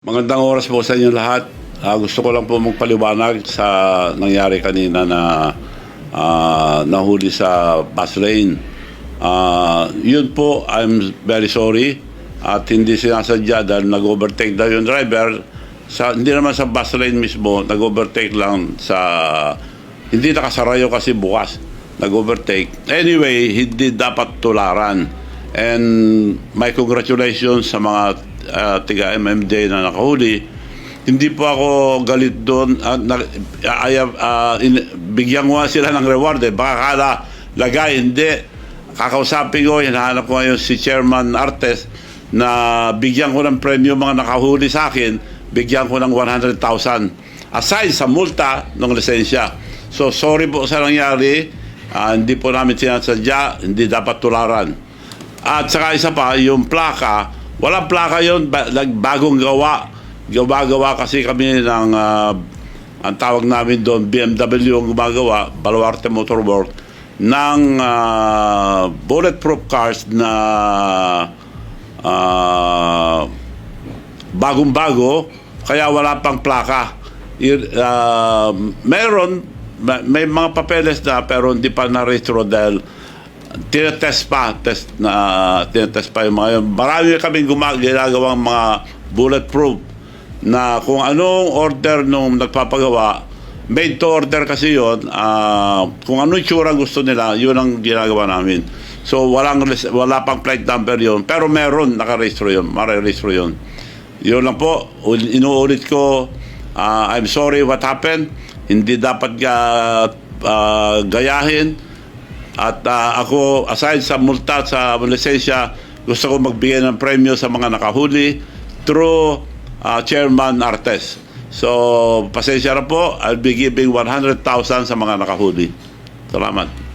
Magandang oras po sa inyo lahat. Ah, gusto ko lang po magpaliwanag sa nangyari kanina na ah, nahuli sa bus lane. Ah, yun po, I'm very sorry. At hindi sinasadya dahil nag-overtake daw yung driver. Sa, hindi naman sa bus lane mismo, nag-overtake lang sa... Hindi nakasarayo kasi bukas. Nag-overtake. Anyway, hindi dapat tularan. And my congratulations sa mga uh, tiga MMD na nakahuli. Hindi po ako galit doon. Uh, na, I have, uh, in- bigyan ko sila ng reward. Eh. Baka kala lagay, hindi. Kakausapin ko, hinahanap ko ngayon si Chairman Artes na bigyan ko ng premyo mga nakahuli sa akin, bigyan ko ng 100,000 aside sa multa ng lisensya. So sorry po sa nangyari, Ah, hindi po namin sinasadya, hindi dapat tularan. At saka isa pa, yung plaka, walang plaka yon bagong gawa. Gawa-gawa kasi kami ng, ah, ang tawag namin doon, BMW ang gumagawa, Baluarte Motor Work, ng ah, bulletproof cars na ah, bagong-bago, kaya wala pang plaka. Ah, meron, ma- may mga papeles na pero hindi pa na-retro dahil tinetest pa, test na tinetest pa yung mga yun. Marami kaming gumag- ginagawang mga bulletproof na kung anong order nung nagpapagawa, made to order kasi yon kung ano yung tsura gusto nila, yun ang ginagawa namin. So walang wala pang plate number yon pero meron nakarehistro yon, marerehistro yon. Yun lang po, ul- inuulit ko, ah, I'm sorry what happened. Hindi dapat ga, ah, gayahin. At ah, ako, aside sa multa sa lisensya, gusto ko magbigay ng premyo sa mga nakahuli through ah, Chairman Artes. So, pasensya na po, I'll be giving 100,000 sa mga nakahuli. Salamat.